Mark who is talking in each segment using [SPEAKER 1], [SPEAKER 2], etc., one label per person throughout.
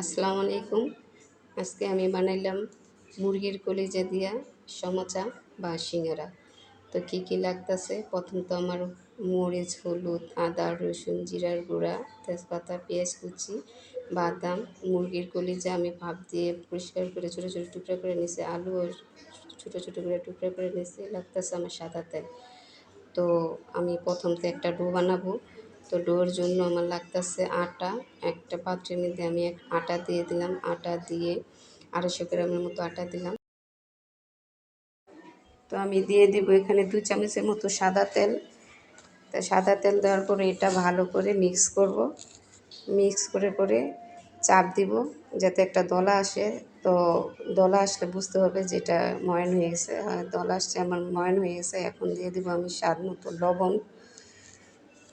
[SPEAKER 1] আসসালামু আলাইকুম। আজকে আমি বানাইলাম মুরগির কলিজা দিয়া সমচা বা সিঙ্গারা। তো কী কী লাগতেছে? প্রথম তো আমার মরিচ, হলুদ, আদা, রসুন, জিরার গুঁড়া, তেজপাতা, পেঁয়াজ কুচি, বাদাম, মুরগির কলিজা আমি ভাপ দিয়ে পরিষ্কার করে ছোটো ছোটো টুকরা করে নিয়েছি আলু ছোটো ছোটো করে টুকরা করে নিয়েছি লাগতেছে আমার সাদা তেল। তো আমি প্রথম তো একটা ডো বানাবো। তো ডোর জন্য আমার লাগতেছে আটা। একটা পাত্রের মধ্যে আমি এক আটা দিয়ে দিলাম। আটা দিয়ে আড়াইশো গ্রামের মতো আটা দিলাম। তো আমি দিয়ে দিব এখানে দু চামচের মতো সাদা তেল। তো সাদা তেল দেওয়ার পরে এটা ভালো করে মিক্স করব। মিক্স করে করে চাপ দিব যাতে একটা দলা আসে। তো দলা আসলে বুঝতে হবে যে এটা ময়ন হয়ে গেছে। দলা আসছে, আমার ময়ন হয়ে গেছে। এখন দিয়ে দিব আমি স্বাদ মতো লবণ।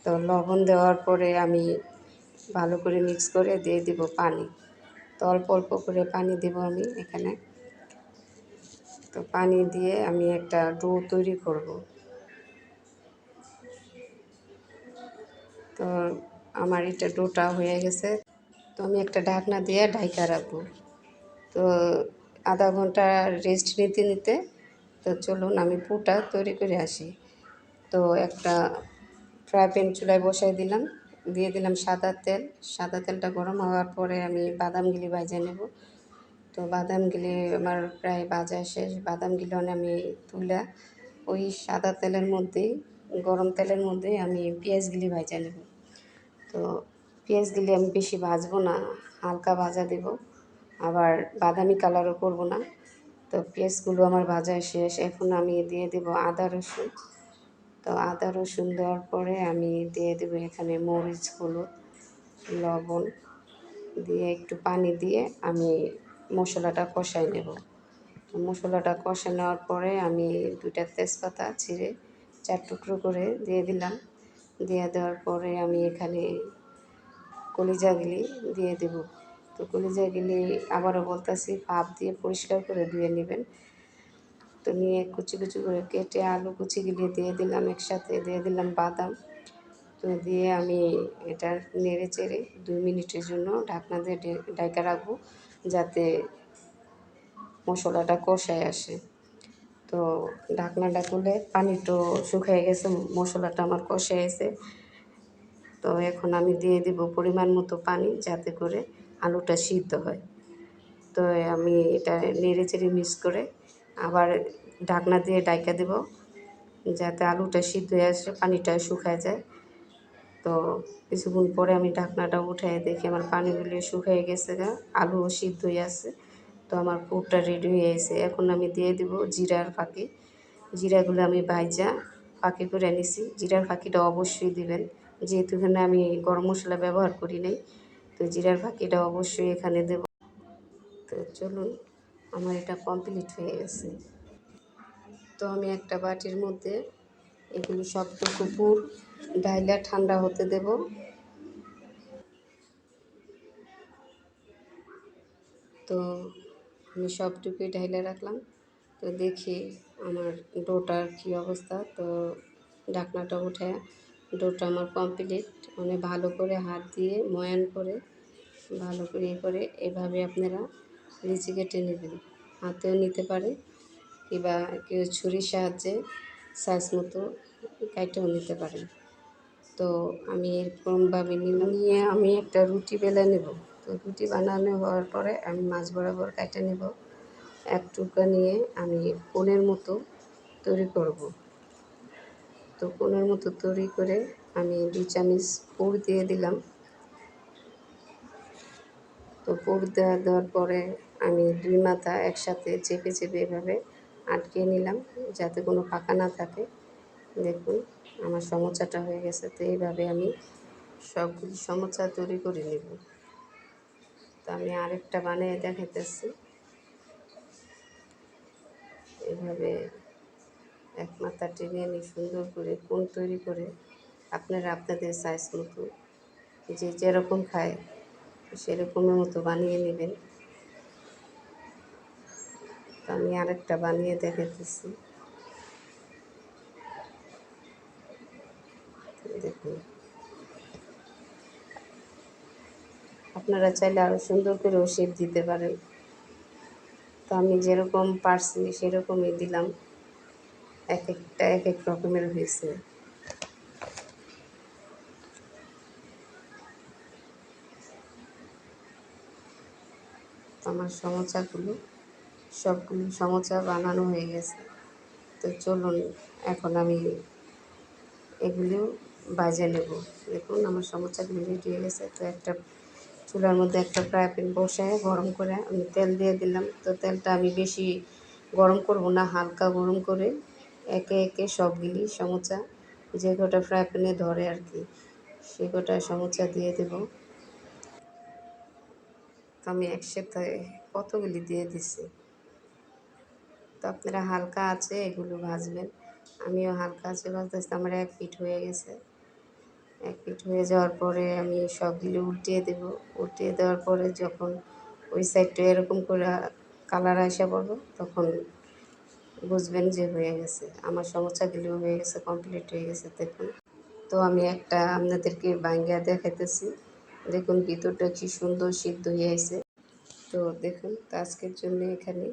[SPEAKER 1] তো লবণ দেওয়ার পরে আমি ভালো করে মিক্স করে দিয়ে দিব পানি। তো অল্প অল্প করে পানি দেব আমি এখানে। তো পানি দিয়ে আমি একটা ডো তৈরি করব। তো আমার এটা ডোটা হয়ে গেছে। তো আমি একটা ঢাকনা দিয়ে ঢাইকা রাখব। তো আধা ঘণ্টা রেস্ট নিতে নিতে তো চলুন আমি পুটা তৈরি করে আসি। তো একটা ফ্রাই প্যান চুলায় বসাই দিলাম। দিয়ে দিলাম সাদা তেল। সাদা তেলটা গরম হওয়ার পরে আমি বাদামগুলি ভাজে নেব। তো বাদামগুলি আমার প্রায় ভাজা শেষ। বাদামগুলো আমি তুলে। ওই সাদা তেলের মধ্যেই, গরম তেলের মধ্যেই আমি পেঁয়াজগুলি ভাজা নেব। তো পেঁয়াজগুলি আমি বেশি ভাজবো না, হালকা ভাজা দেব। আবার বাদামি কালারও করব না। তো পেঁয়াজগুলো আমার ভাজা শেষ। এখন আমি দিয়ে দেব আদা রসুন। তো আদা রসুন দেওয়ার পরে আমি দিয়ে দেবো এখানে মরিচ, হলুদ, লবণ দিয়ে একটু পানি দিয়ে আমি মশলাটা কষাই নেব। মশলাটা কষা নেওয়ার পরে আমি দুইটা তেজপাতা ছিঁড়ে চার টুকরো করে দিয়ে দিলাম। দিয়ে দেওয়ার পরে আমি এখানে কলিজাগুলি দিয়ে দেব। তো কলিজাগুলি আবারও বলতেছি ভাপ দিয়ে পরিষ্কার করে ধুয়ে নেবেন। তো নিয়ে কুচি কুচি করে কেটে আলু কুচি গিলিয়ে দিয়ে দিলাম একসাথে, দিয়ে দিলাম বাদাম। তো দিয়ে আমি এটা নেড়ে চেড়ে দুই মিনিটের জন্য ঢাকনা দিয়ে ডাইকা রাখব যাতে মশলাটা কষায় আসে। তো ঢাকনাটা খুলে পানি তো শুকিয়ে গেছে, মশলাটা আমার কষে এসে তো এখন আমি দিয়ে দিব পরিমাণ মতো পানি যাতে করে আলুটা সিদ্ধ হয়। তো আমি এটা নেড়ে চেড়ে মিক্স করে আবার ঢাকনা দিয়ে ডাইকা দেব, যাতে আলুটা সিদ্ধ হয়ে আসে, পানিটা শুকায় যায়। তো কিছুক্ষণ পরে আমি ঢাকনাটা উঠাই দেখি আমার পানিগুলি শুকিয়ে গেছে গা, আলুও সিদ্ধ হয়ে আছে। তো আমার পুরটা রেডি হয়ে গেছে। এখন আমি দিয়ে দিব জিরার ফাঁকি। জিরাগুলো আমি ভাইজা, ফাঁকি করে নিছি। জিরার ফাঁকিটা অবশ্যই দিবেন। যেহেতু এখানে আমি গরম মশলা ব্যবহার করি নাই, তো জিরার ফাঁকিটা অবশ্যই এখানে দেব। তো চলুন আমার এটা কমপ্লিট হয়ে গেছে। তো আমি একটা বাটির মধ্যে এগুলো সবটুকু পুর ডাইলা ঠান্ডা হতে দেব। তো আমি সবটুকুই ঢাইলে রাখলাম। তো দেখি আমার ডোটার কী অবস্থা। তো ঢাকনাটা উঠে, ডোটা আমার কমপ্লিট মানে ভালো করে হাত দিয়ে ময়ান করে, ভালো করে করে, এভাবে আপনারা লিচি কেটে নেবেন হাতেও নিতে পারে কিংবা কেউ ছুরির সাহায্যে সাইজ মতো কাইটেও নিতে পারেন তো আমি এরকমভাবে নিয়ে আমি একটা রুটি বেলে নেব। তো রুটি বানানো হওয়ার পরে আমি মাছ বরাবর কেটে নেব। এক টুকরা নিয়ে আমি কোণের মতো তৈরি করব। তো কোণের মতো তৈরি করে আমি দু চামচ পুর দিয়ে দিলাম। তো পুর দেওয়া দেওয়ার পরে আমি দুই মাথা একসাথে চেপে চেপে এভাবে আটকে নিলাম, যাতে কোনো ফাঁকা না থাকে। দেখুন, আমার সমোচাটা হয়ে গেছে, তো এইভাবে আমি সবগুলি সমোচা তৈরি করে নেব। তো আমি আরেকটা বানিয়ে দেখাইতেছি। এভাবে এক মাথা টেনে নিয়ে সুন্দর করে কোন তৈরি করে আপনারা আপনাদের সাইজ মতো, যে যেরকম খায় সেরকমের মতো বানিয়ে নেবেন। আমি আরেকটা বানিয়ে দেখাতেছি দেখুন। আপনারা চাইলে আরও সুন্দর করেও শেপ দিতে পারেন। তো আমি যেরকম পারছি সেরকমই দিলাম। এক একটা, এক এক রকমের হয়েছে। আমার সমোচাগুলো সবগুলো সমোচা বানানো হয়ে গেছে। তো চলুন, এখন আমি এগুলিও বাজে নেব। দেখুন, আমার সমোচাগুলো রেডি হয়ে গেছে। তো একটা চুলার মধ্যে একটা ফ্রাই প্যান বসায়, গরম করে আমি তেল দিয়ে দিলাম। তো তেলটা আমি বেশি গরম করব না, হালকা গরম করে একে একে সবগুলি সমোচা, যে কটা ফ্রাই প্যানে ধরে আর কি, সে কটা সমোচা দিয়ে দেব। আমি একসাথে কতগুলি দিয়ে দিছি? তো আপনারা হালকা আছে এগুলো ভাজবেন। আমিও হালকা আছে ভাজতেছি, আমার এক পিঠ হয়ে গেছে। এক পিঠ হয়ে যাওয়ার পরে আমি সবগুলো উল্টিয়ে দেব। উল্টিয়ে দেওয়ার পরে যখন ওই সাইডটা এরকম করে কালার আসা পড়বে, তখন বুঝবেন যে হয়ে গেছে। আমার সমস্যাগুলো হয়ে গেছে কমপ্লিট হয়ে গেছে দেখুন। তো আমি একটা আপনাদেরকে বাঙ্গিয়া দেখাইতেছি। দেখুন ভিতরটা কি সুন্দর সিদ্ধ হয়ে আছে। তো দেখুন আজকের জন্য এখানে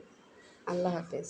[SPEAKER 1] আল্লাহ হাফেজ।